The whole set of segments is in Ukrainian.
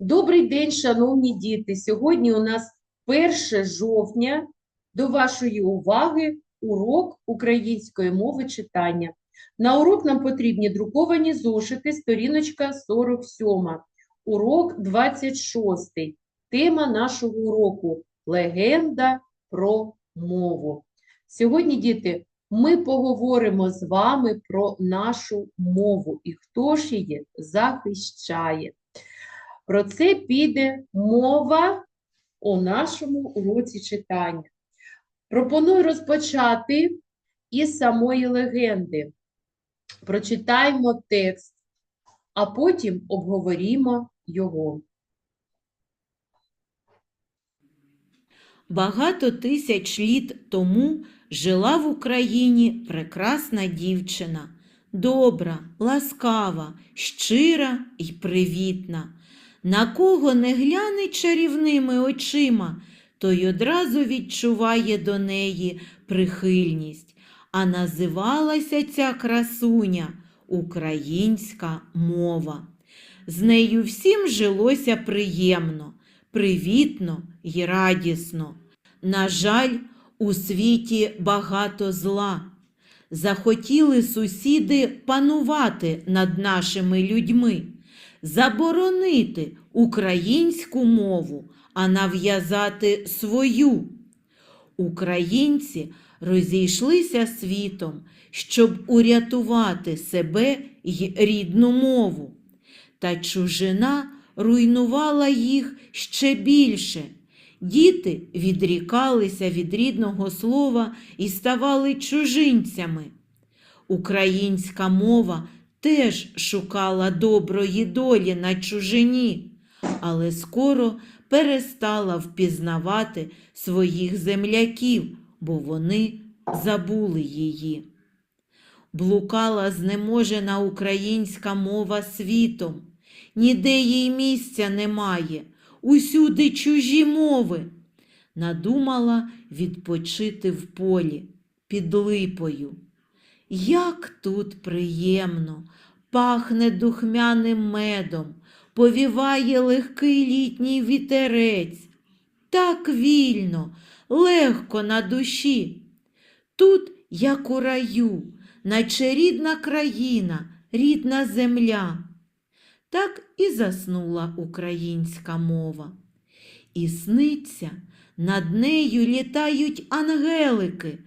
Добрий день, шановні діти! Сьогодні у нас 1 жовтня. До вашої уваги урок української мови читання. На урок нам потрібні друковані зошити, сторіночка 47, урок 26. Тема нашого уроку – легенда про мову. Сьогодні, діти, ми поговоримо з вами про нашу мову і хто ж її захищає. Про це піде мова у нашому уроці читання. Пропоную розпочати із самої легенди. Прочитаємо текст, а потім обговорімо його. Багато тисяч літ тому жила в Україні прекрасна дівчина, добра, ласкава, щира й привітна. На кого не гляне чарівними очима, той одразу відчуває до неї прихильність. А називалася ця красуня українська мова. З нею всім жилося приємно, привітно й радісно. На жаль, у світі багато зла. Захотіли сусіди панувати над нашими людьми, заборонити українську мову, а нав'язати свою. Українці розійшлися світом, щоб урятувати себе й рідну мову. Та чужина руйнувала їх ще більше. Діти відрікалися від рідного слова і ставали чужинцями. Українська мова теж шукала доброї долі на чужині, але скоро перестала впізнавати своїх земляків, бо вони забули її. Блукала знеможена українська мова світом, ніде їй місця немає, усюди чужі мови. Надумала відпочити в полі під липою. Як тут приємно, пахне духмяним медом, повіває легкий літній вітерець. Так вільно, легко на душі. Тут, як у раю, наче рідна країна, рідна земля. Так і заснула українська мова. І сниться, над нею літають ангелики,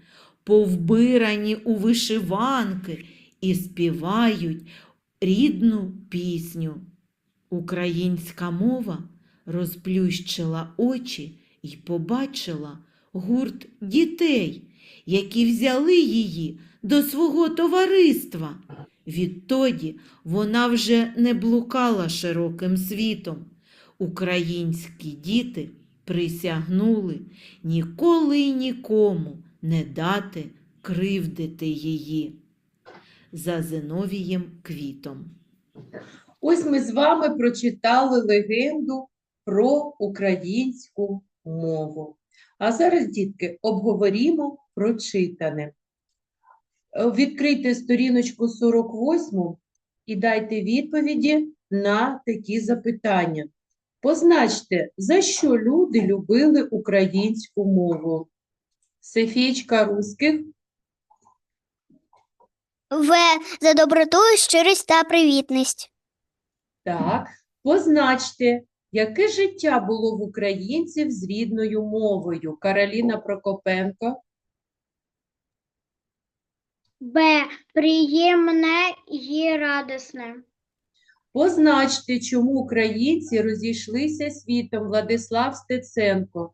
повбирані у вишиванки, і співають рідну пісню. Українська мова розплющила очі і побачила гурт дітей, які взяли її до свого товариства. Відтоді вона вже не блукала широким світом. Українські діти присягнули ніколи й нікому не дати кривдити її. За Зиновієм Квітом. Ось ми з вами прочитали легенду про українську мову. А зараз, дітки, обговорімо прочитане. Відкрийте сторіночку 48 і дайте відповіді на такі запитання. Позначте, за що люди любили українську мову. Софійчка Руських, В. За доброту, щирість та привітність. так. Позначте, яке життя було в українців з рідною мовою. Кароліна Прокопенко. Б. Приємне і радісне. Позначте, чому українці розійшлися світом Владислав Стеценко.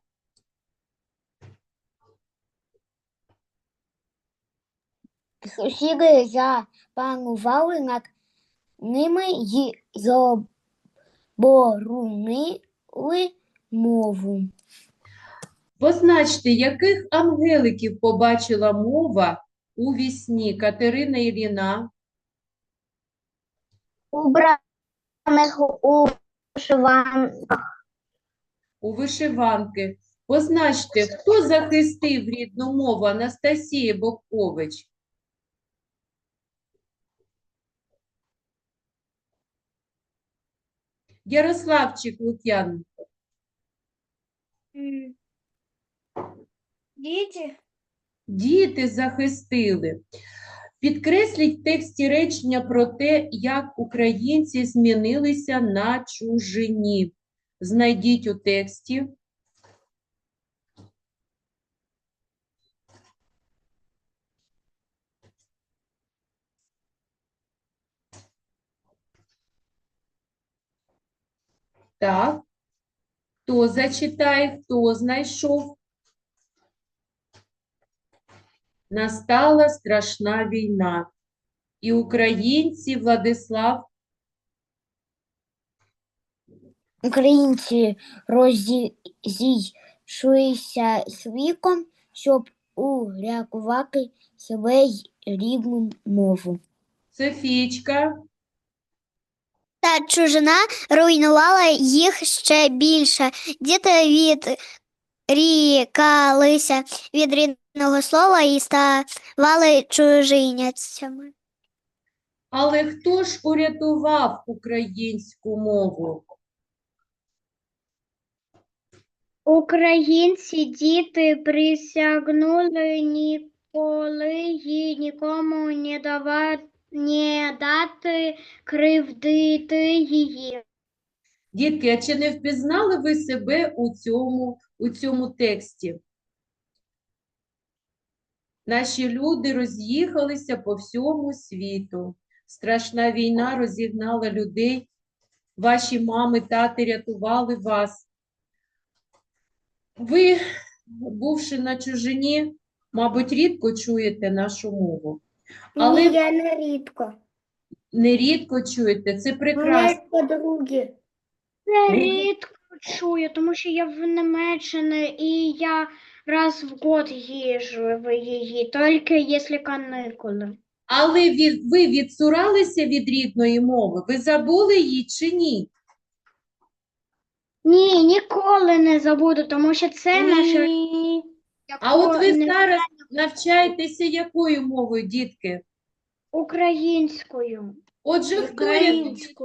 Сусіди запанували над ними і заборонили мову. Позначте, яких ангеликів побачила мова у вісні Катерина Іліна, Убраних у вишиванках. у вишиванки. Позначте, хто захистив рідну мову Анастасія Бобкович. Ярославчик Лук'ян. Діти. Діти захистили. Підкресліть в тексті речення про те, як українці змінилися на чужині. Знайдіть у тексті. Так. Хто зачитає, хто знайшов? Настала страшна війна. І українці, Владислав, Українці розійшлися з віком, щоб урятувати себе рідну мову. Софійчка, Та чужина руйнувала їх ще більше. Діти відрікалися від рідного слова і ставали чужиняцями. але хто ж урятував українську мову? Українці діти присягнули ніколи й нікому не давати, не дати кривдити її. Дітки, а чи не впізнали ви себе у цьому, у цьому тексті? Наші люди роз'їхалися по всьому світу. Страшна війна розігнала людей. Ваші мами, тати рятували вас. Ви, бувши на чужині, мабуть, рідко чуєте нашу мову. Але я не рідко. нерідко чуєте, це прекрасно. подруги. Ну, Це рідко чую, тому що я в Німеччині і я раз в год їжджу в її, тільки якщо канікули. Але від, ви відсуралися від рідної мови? Ви забули її чи ні? Ні, ніколи не забуду, тому що це наша А от ви зараз навчаєтеся якою мовою, дітки? українською. Отже, хто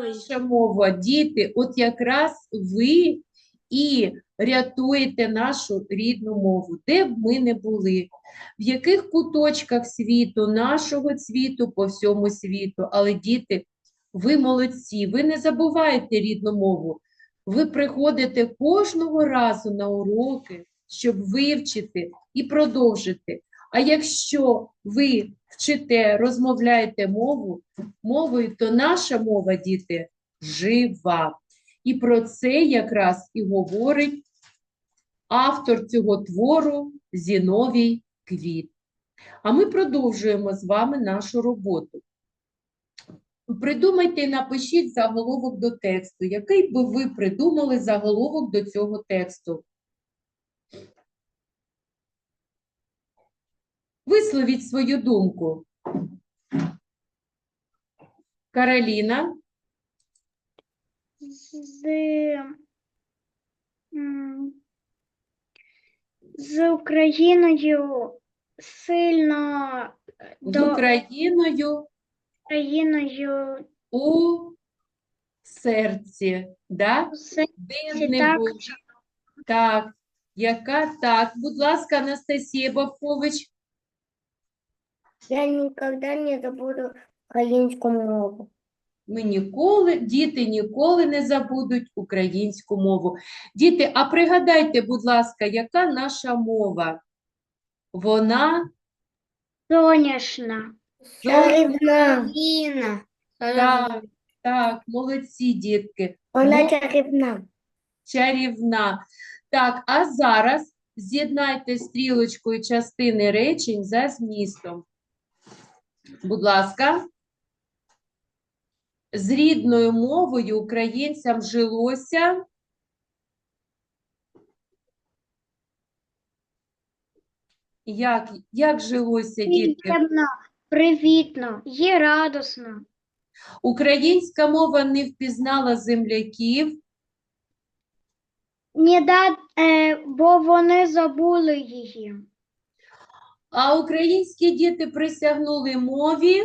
наша мова? Діти, от якраз ви і рятуєте нашу рідну мову, де б ми не були, в яких куточках світу, нашого світу, по всьому світу. Але діти, ви молодці, ви не забуваєте рідну мову. Ви приходите кожного разу на уроки, щоб вивчити і продовжити. А якщо ви вчите, розмовляєте мову, мовою, то наша мова, діти, жива. І про це якраз і говорить автор цього твору Зіновій Квіт. А ми продовжуємо з вами нашу роботу. Придумайте і напишіть заголовок до тексту. Який би ви придумали заголовок до цього тексту? Висловіть свою думку. Кароліна, з, з Україною сильно е, з до Україною Україною у серці. Да? Де Це так. Так, яка так? Будь ласка, Анастасія Бабкович. Я ніколи не забуду українську мову. Ми ніколи, діти ніколи не забудуть українську мову. Діти, а пригадайте, будь ласка, яка наша мова? Вона Соняшна. Чарівна. Україна. так, так, молодці, дітки. Вона чарівна. чарівна. Так, а зараз з'єднайте стрілочкою частини речень за змістом. Будь ласка. З рідною мовою українцям жилося. Як, як жилося, дітки? Приємно, привітно, є радосно. Українська мова не впізнала земляків, Не да, е, бо вони забули її. А українські діти присягнули мові.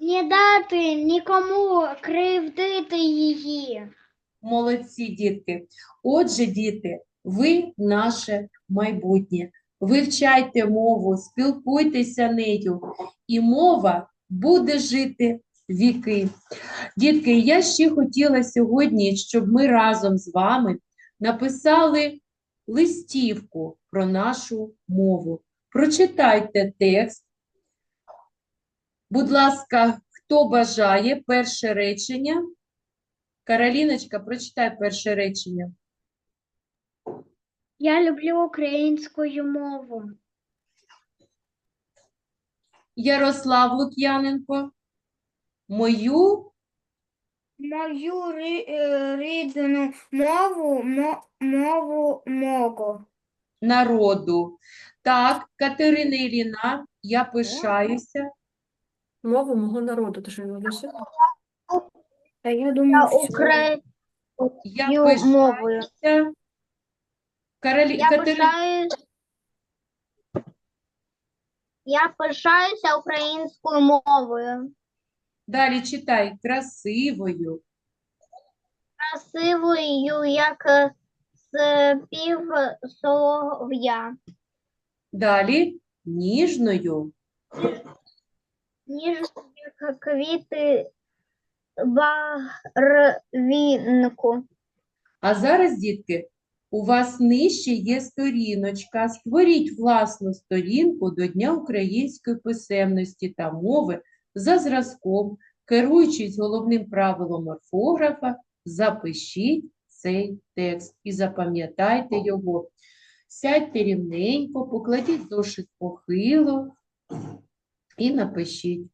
Не дати нікому кривдити її. Молодці, дітки. Отже, діти, ви наше майбутнє. Вивчайте мову, спілкуйтеся нею, і мова буде жити віки. Дітки, я ще хотіла сьогодні, щоб ми разом з вами написали листівку про нашу мову. Прочитайте текст. Будь ласка, хто бажає перше речення? Кароліночка, прочитай перше речення. Я люблю українську мову. Ярослав Лук'яненко. Мою Мою е, рідну мову, мову мого. Народу. Так, Катерина Іліна, я пишаюся. Мову мого народу, ти що не ведешся? Та я думаю, Я мовою. пишаюся. Каролі... Я Катерина... пишаюсь. Я пишаюся українською мовою. Далі читай красивою, Красивою, як е, спів солов'я. далі ніжною, Ніж як квіти барвінку. А зараз, дітки, у вас нижче є сторіночка. Створіть власну сторінку до Дня української писемності та мови за зразком, керуючись головним правилом орфографа, запишіть цей текст і запам'ятайте його. Сядьте рівненько, покладіть зошит похило і напишіть.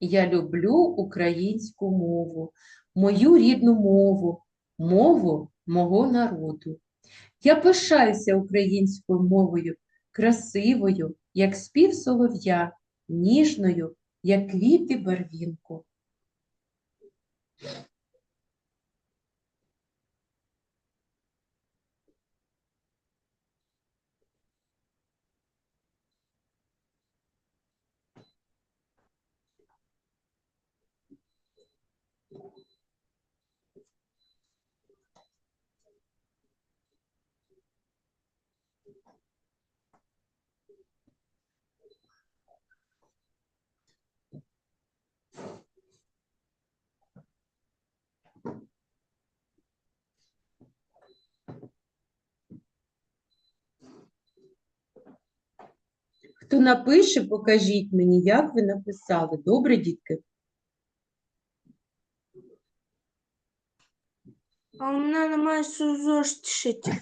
Я люблю українську мову, мою рідну мову, мову мого народу. Я пишаюся українською мовою, красивою, як спів солов'я, ніжною, як квіти барвінку. Yeah. Хто напише, покажіть мені, як ви написали. Добре, дітки? А у мене немає зошитів.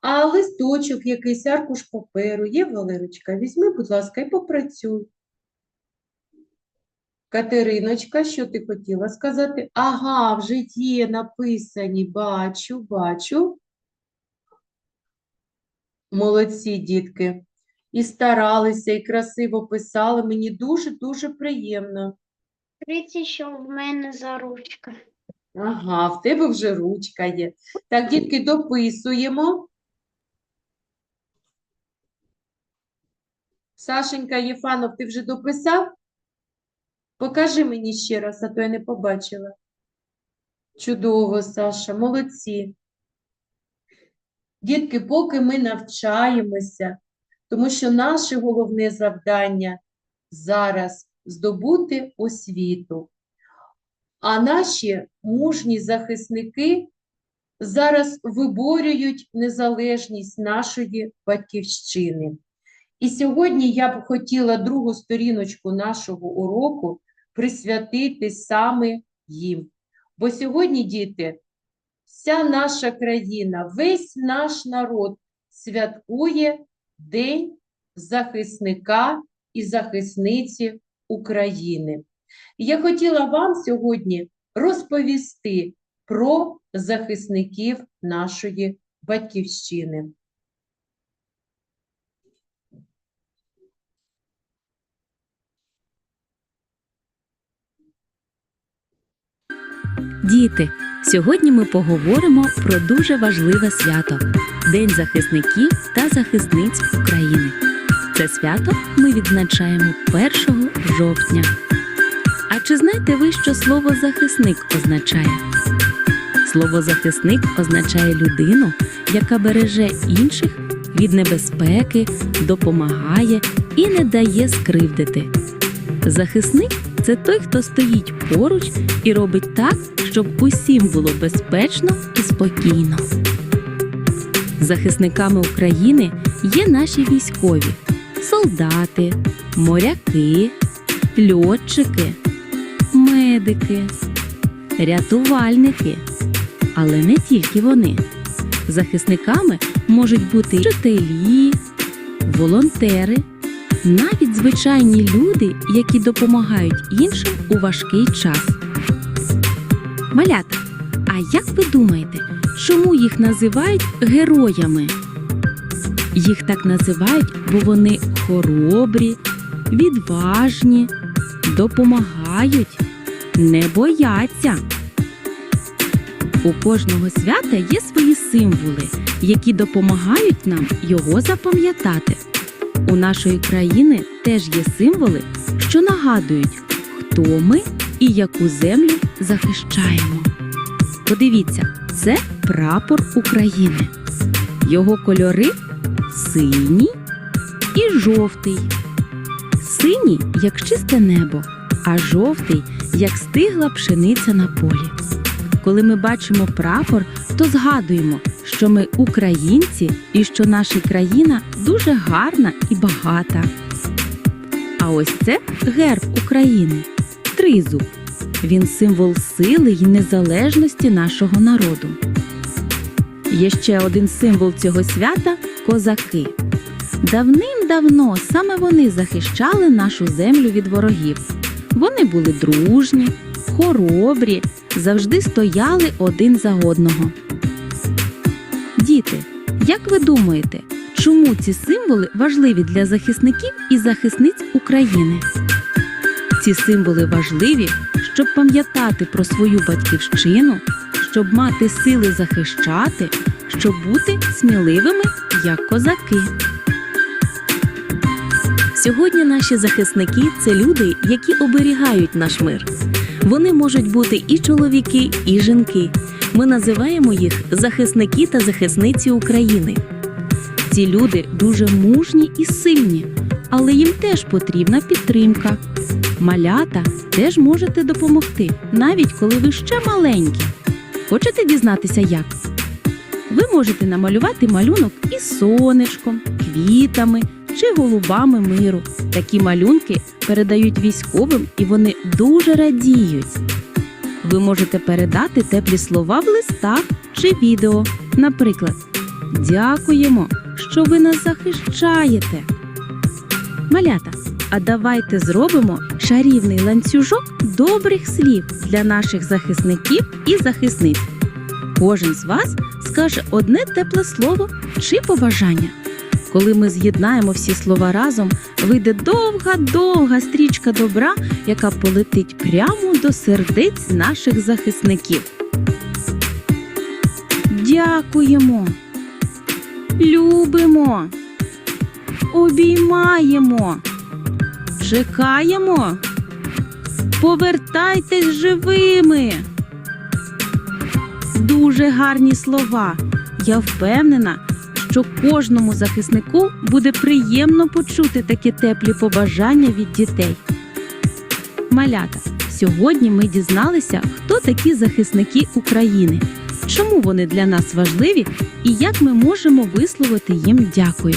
А листочок якийсь, аркуш паперу є, Валерочка? Візьми, будь ласка, і попрацюй. Катериночка, що ти хотіла сказати? Ага, вже є написані, бачу, бачу. Молодці, дітки. І старалися, і красиво писали. Мені дуже-дуже приємно. Дивіться, що в мене за ручка. Ага, в тебе вже ручка є. Так, дітки, дописуємо. Сашенька Єфанов, ти вже дописав? Покажи мені ще раз, а то я не побачила. Чудово, Саша, молодці. Дітки, поки ми навчаємося, тому що наше головне завдання зараз здобути освіту. А наші мужні захисники зараз виборюють незалежність нашої батьківщини. І сьогодні я б хотіла другу сторіночку нашого уроку присвятити саме їм. Бо сьогодні, діти, вся наша країна, весь наш народ святкує День захисника і захисниці України. Я хотіла вам сьогодні розповісти про захисників нашої батьківщини. Діти, сьогодні ми поговоримо про дуже важливе свято День захисників та захисниць України. Це свято ми відзначаємо 1 жовтня. А чи знаєте ви, що слово захисник означає? Слово захисник означає людину, яка береже інших від небезпеки, допомагає і не дає скривдити. Захисник це той, хто стоїть поруч і робить так, щоб усім було безпечно і спокійно. Захисниками України є наші військові, солдати, моряки, льотчики, медики, рятувальники. Але не тільки вони. Захисниками можуть бути вчителі, волонтери, навіть звичайні люди, які допомагають іншим у важкий час. Малята, а як ви думаєте, чому їх називають героями? Їх так називають, бо вони хоробрі, відважні, допомагають, не бояться. У кожного свята є свої символи, які допомагають нам його запам'ятати. У нашої країни теж є символи, що нагадують, хто ми і яку землю захищаємо. Подивіться, це прапор України. Його кольори синій і жовтий. Синій, як чисте небо, а жовтий, як стигла пшениця на полі. Коли ми бачимо прапор, то згадуємо, що ми українці і що наша країна дуже гарна і багата. А ось це герб України тризуб. Він символ сили й незалежності нашого народу. Є ще один символ цього свята козаки. Давним-давно саме вони захищали нашу землю від ворогів. Вони були дружні, хоробрі, завжди стояли один за одного. Діти, як ви думаєте, чому ці символи важливі для захисників і захисниць України? Ці символи важливі, щоб пам'ятати про свою батьківщину, щоб мати сили захищати, щоб бути сміливими, як козаки. Сьогодні наші захисники це люди, які оберігають наш мир. Вони можуть бути і чоловіки, і жінки. Ми називаємо їх захисники та захисниці України. Ці люди дуже мужні і сильні, але їм теж потрібна підтримка. Малята теж можете допомогти, навіть коли ви ще маленькі. Хочете дізнатися як? Ви можете намалювати малюнок із сонечком, квітами чи голубами миру. Такі малюнки передають військовим і вони дуже радіють. Ви можете передати теплі слова в листах чи відео. Наприклад, дякуємо, що ви нас захищаєте. Малята, а давайте зробимо чарівний ланцюжок добрих слів для наших захисників і захисниць. Кожен з вас скаже одне тепле слово чи побажання. Коли ми з'єднаємо всі слова разом, вийде довга-довга стрічка добра, яка полетить прямо до сердець наших захисників. Дякуємо, любимо, обіймаємо, чекаємо, повертайтесь живими. Дуже гарні слова. Я впевнена, що кожному захиснику буде приємно почути такі теплі побажання від дітей. Малята, сьогодні ми дізналися, хто такі захисники України, чому вони для нас важливі і як ми можемо висловити їм дякую.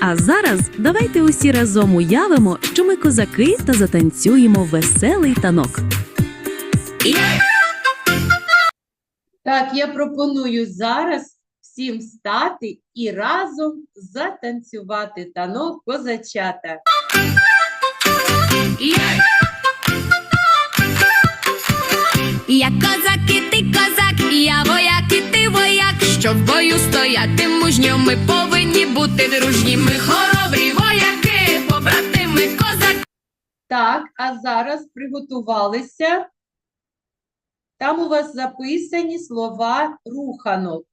А зараз давайте усі разом уявимо, що ми козаки та затанцюємо веселий танок. Так, я пропоную зараз всім встати і разом затанцювати танок козачата. Я козак, і ти козак, і я вояк, і ти вояк. Щоб в бою стояти мужньо, ми повинні бути дружні, ми хоробрі вояки, побратими козаки. Так, а зараз приготувалися. Там у вас записані слова руханок.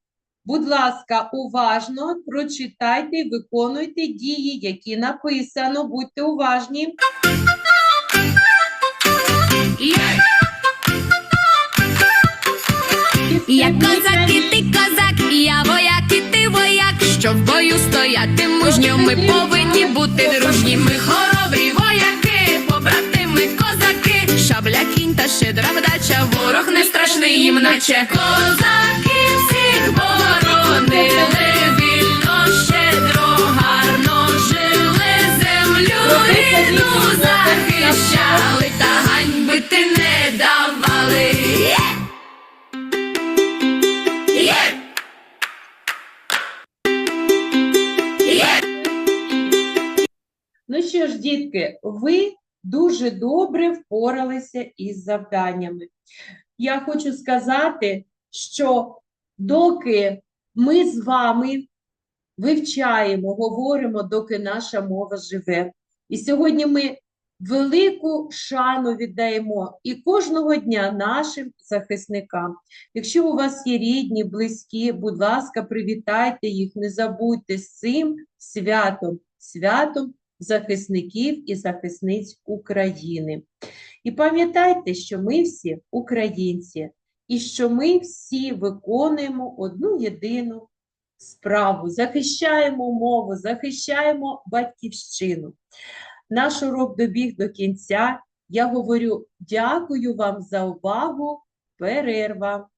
Будь ласка, уважно прочитайте і виконуйте дії, які написано. Будьте уважні. Я козак, і ти козак, я вояк, і ти вояк мужньо ми повинні бути дружні. Ми хоробрі вояки, побратими козаки, шабля кінь та щедра вдача, ворог не страшний їм, наче козаки всіх боронили, захищали, та ганьбити не давали. Що ж, дітки, ви дуже добре впоралися із завданнями. Я хочу сказати, що доки ми з вами вивчаємо, говоримо, доки наша мова живе. І сьогодні ми велику шану віддаємо і кожного дня нашим захисникам. Якщо у вас є рідні, близькі, будь ласка, привітайте їх, не забудьте з цим святом, святом захисників і захисниць України. І пам'ятайте, що ми всі українці, і що ми всі виконуємо одну єдину справу, захищаємо мову, захищаємо батьківщину. Наш урок добіг до кінця. Я говорю дякую вам за увагу. Перерва.